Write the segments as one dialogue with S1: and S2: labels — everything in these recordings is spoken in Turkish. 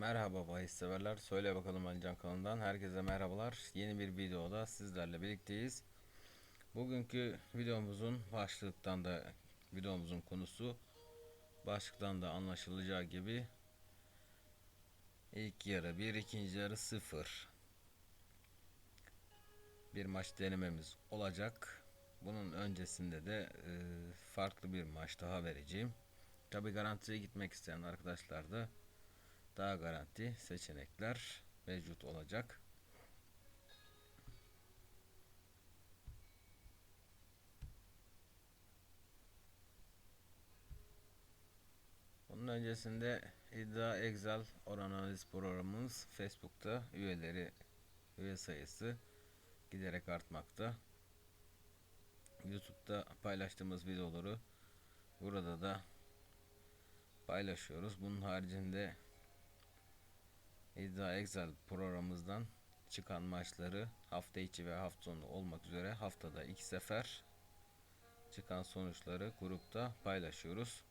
S1: Merhaba bahis severler. Söyle bakalım Alican kanalından. Herkese merhabalar. Yeni bir videoda sizlerle birlikteyiz. Bugünkü videomuzun başlıktan da videomuzun konusu başlıktan da anlaşılacağı gibi ilk yarı 1, ikinci yarı 0. Bir maç denememiz olacak. Bunun öncesinde de e, farklı bir maç daha vereceğim. Tabi garantiye gitmek isteyen arkadaşlar da daha garanti seçenekler mevcut olacak. Bunun öncesinde iddia Excel oran analiz programımız Facebook'ta üyeleri üye sayısı giderek artmakta. YouTube'da paylaştığımız videoları burada da paylaşıyoruz. Bunun haricinde İddia Excel programımızdan çıkan maçları hafta içi ve hafta sonu olmak üzere haftada iki sefer çıkan sonuçları grupta paylaşıyoruz.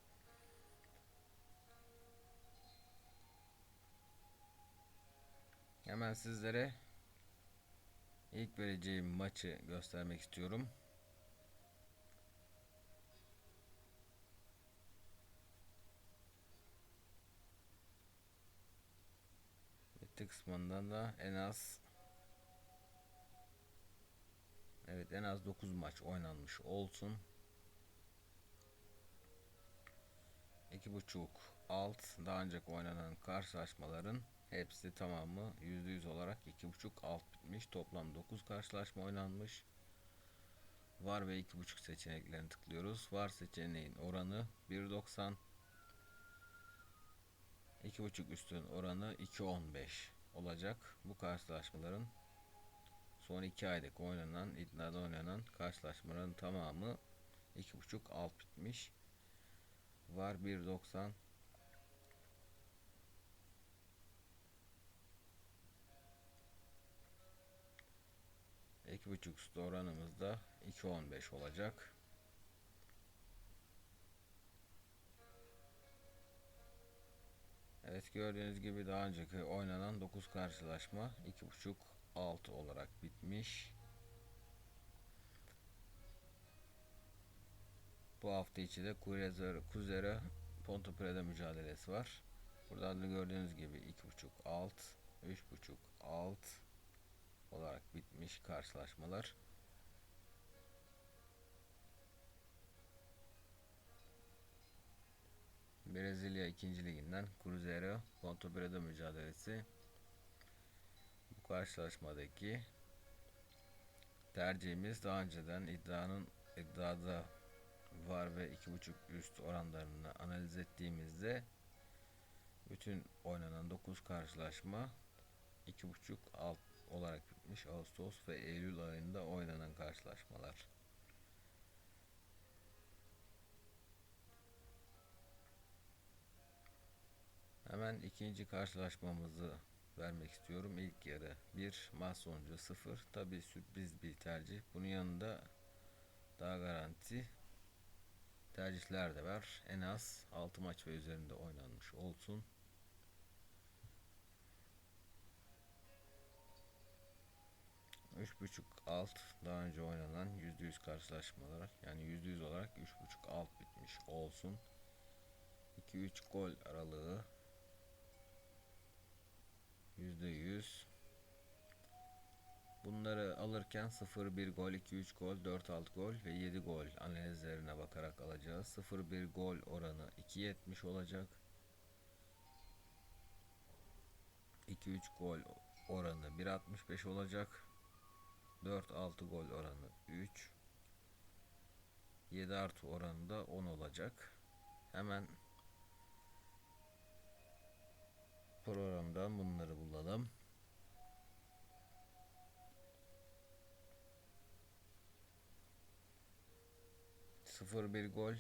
S1: Hemen sizlere ilk vereceğim maçı göstermek istiyorum. Bitti kısmından da en az Evet en az 9 maç oynanmış olsun. 2.5 alt daha önce oynanan karşılaşmaların hepsi tamamı %100 olarak 2.5 alt bitmiş. Toplam 9 karşılaşma oynanmış. Var ve 2.5 seçeneklerini tıklıyoruz. Var seçeneğin oranı 1.90 2.5 üstün oranı 2.15 olacak. Bu karşılaşmaların son 2 aylık oynanan iddiada oynanan karşılaşmaların tamamı 2.5 alt bitmiş. Var 1.90 2.5 üstü oranımız da 2.15 olacak. Evet gördüğünüz gibi daha önceki oynanan 9 karşılaşma 2.5 6 olarak bitmiş. Bu hafta içi de Kuzera, Pontepreda mücadelesi var. Buradan da gördüğünüz gibi 2.5 alt, 3.5 alt olarak bitmiş karşılaşmalar. Brezilya 2. liginden Cruzeiro Pontepreda mücadelesi bu karşılaşmadaki tercihimiz daha önceden iddianın iddiada var ve 2.5 üst oranlarını analiz ettiğimizde bütün oynanan 9 karşılaşma 2.5 alt olarak bitmiş Ağustos ve Eylül ayında oynanan karşılaşmalar. Hemen ikinci karşılaşmamızı vermek istiyorum. İlk yarı 1, maç sonucu 0. Tabi sürpriz bir tercih. Bunun yanında daha garanti tercihler de var. En az 6 maç ve üzerinde oynanmış olsun. Üç buçuk alt daha önce oynanan yüzde yüz karşılaşmalar yani yüzde yüz olarak üç buçuk alt bitmiş olsun. 2-3 gol aralığı %100 Bunları alırken 0-1 gol, 2-3 gol, 4-6 gol ve 7 gol analizlerine bakarak alacağız. 0-1 gol oranı 2.70 olacak. 2-3 gol oranı 1.65 olacak. 4-6 gol oranı 3. 7 artı oranı da 10 olacak. Hemen programdan bunları bulalım. Sıfır bir gol.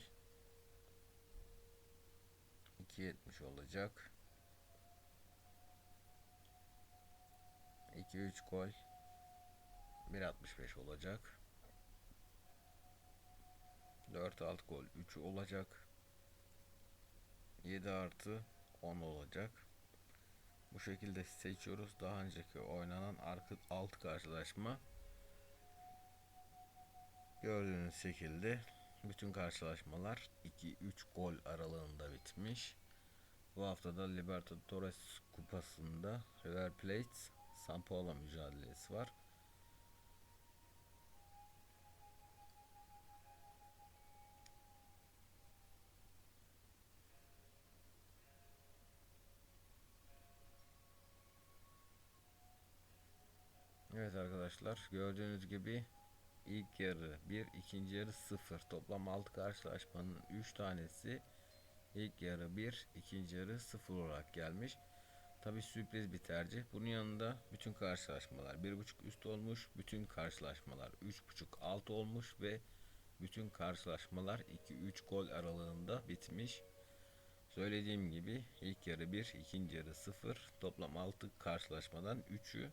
S1: 2.70 olacak. 2-3 gol 1.65 olacak. 4-6 gol 3 olacak. 7 artı 10 olacak. Bu şekilde seçiyoruz. Daha önceki oynanan arka, alt karşılaşma gördüğünüz şekilde bütün karşılaşmalar 2-3 gol aralığında bitmiş. Bu haftada Libertadores Kupası'nda River Plate San Paulo mücadelesi var. Evet arkadaşlar gördüğünüz gibi ilk yarı 1 ikinci yarı 0 toplam 6 karşılaşmanın 3 tanesi ilk yarı 1 ikinci yarı 0 olarak gelmiş. Tabi sürpriz bir tercih. Bunun yanında bütün karşılaşmalar 1.5 üst olmuş. Bütün karşılaşmalar 3.5 alt olmuş ve bütün karşılaşmalar 2-3 gol aralığında bitmiş. Söylediğim gibi ilk yarı 1, ikinci yarı 0. Toplam 6 karşılaşmadan 3'ü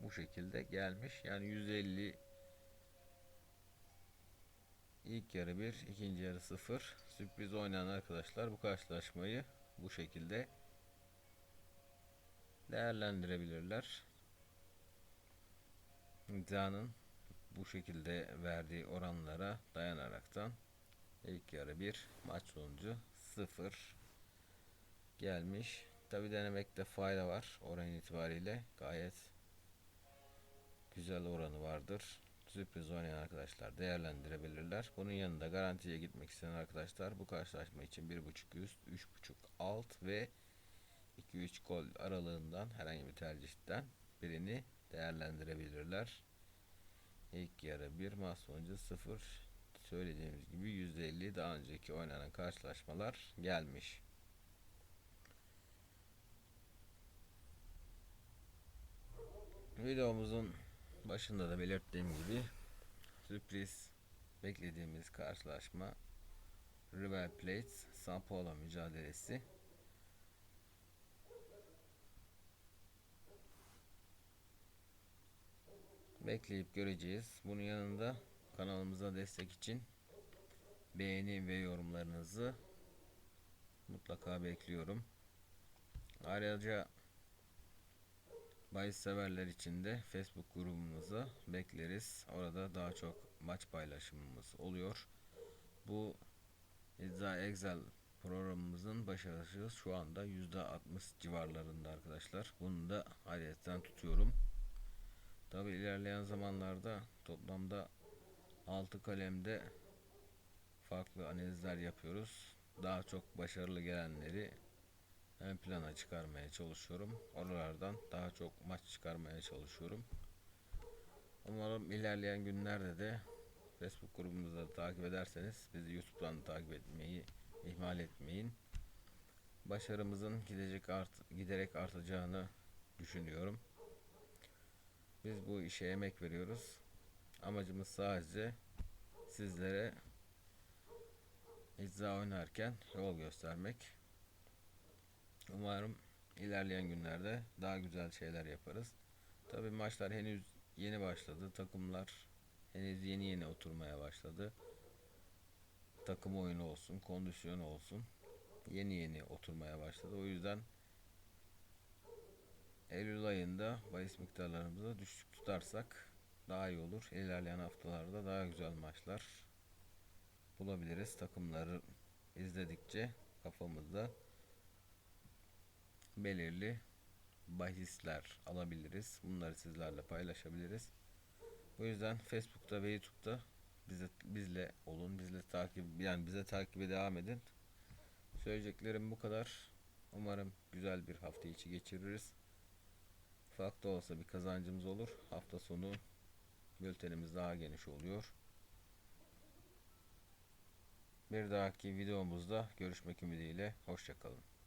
S1: bu şekilde gelmiş. Yani 150 ilk yarı 1, ikinci yarı 0. Sürpriz oynayan arkadaşlar bu karşılaşmayı bu şekilde değerlendirebilirler. İddianın bu şekilde verdiği oranlara dayanaraktan ilk yarı 1, maç sonucu 0 gelmiş. Tabi denemekte fayda var oran itibariyle gayet güzel oranı vardır. Sürpriz oynayan arkadaşlar değerlendirebilirler. Bunun yanında garantiye gitmek isteyen arkadaşlar bu karşılaşma için 1.5 üst, 3.5 alt ve 2-3 gol aralığından herhangi bir tercihten birini değerlendirebilirler. İlk yarı 1 maç sonucu 0 söylediğimiz gibi %50 daha önceki oynanan karşılaşmalar gelmiş. Videomuzun başında da belirttiğim gibi sürpriz beklediğimiz karşılaşma River Plate San Paulo mücadelesi. Bekleyip göreceğiz. Bunun yanında kanalımıza destek için beğeni ve yorumlarınızı mutlaka bekliyorum. Ayrıca bahis severler için de Facebook grubumuzu bekleriz. Orada daha çok maç paylaşımımız oluyor. Bu İddia Excel programımızın başarısı şu anda %60 civarlarında arkadaşlar. Bunu da adetten tutuyorum. Tabi ilerleyen zamanlarda toplamda 6 kalemde farklı analizler yapıyoruz. Daha çok başarılı gelenleri ön plana çıkarmaya çalışıyorum. Oralardan daha çok maç çıkarmaya çalışıyorum. Umarım ilerleyen günlerde de Facebook grubumuzda takip ederseniz bizi YouTube'dan takip etmeyi ihmal etmeyin. Başarımızın gidecek art giderek artacağını düşünüyorum. Biz bu işe emek veriyoruz. Amacımız sadece sizlere icra oynarken yol göstermek. Umarım ilerleyen günlerde daha güzel şeyler yaparız. Tabi maçlar henüz yeni başladı. Takımlar henüz yeni yeni oturmaya başladı. Takım oyunu olsun, kondisyon olsun. Yeni yeni oturmaya başladı. O yüzden Eylül ayında bahis miktarlarımızı düşük tutarsak daha iyi olur. İlerleyen haftalarda daha güzel maçlar bulabiliriz. Takımları izledikçe kafamızda belirli bahisler alabiliriz. Bunları sizlerle paylaşabiliriz. O yüzden Facebook'ta ve YouTube'da bize bizle olun. Bizle takip yani bize takibe devam edin. Söyleyeceklerim bu kadar. Umarım güzel bir hafta içi geçiririz. Ufak da olsa bir kazancımız olur. Hafta sonu bültenimiz daha geniş oluyor. Bir dahaki videomuzda görüşmek ümidiyle. Hoşçakalın.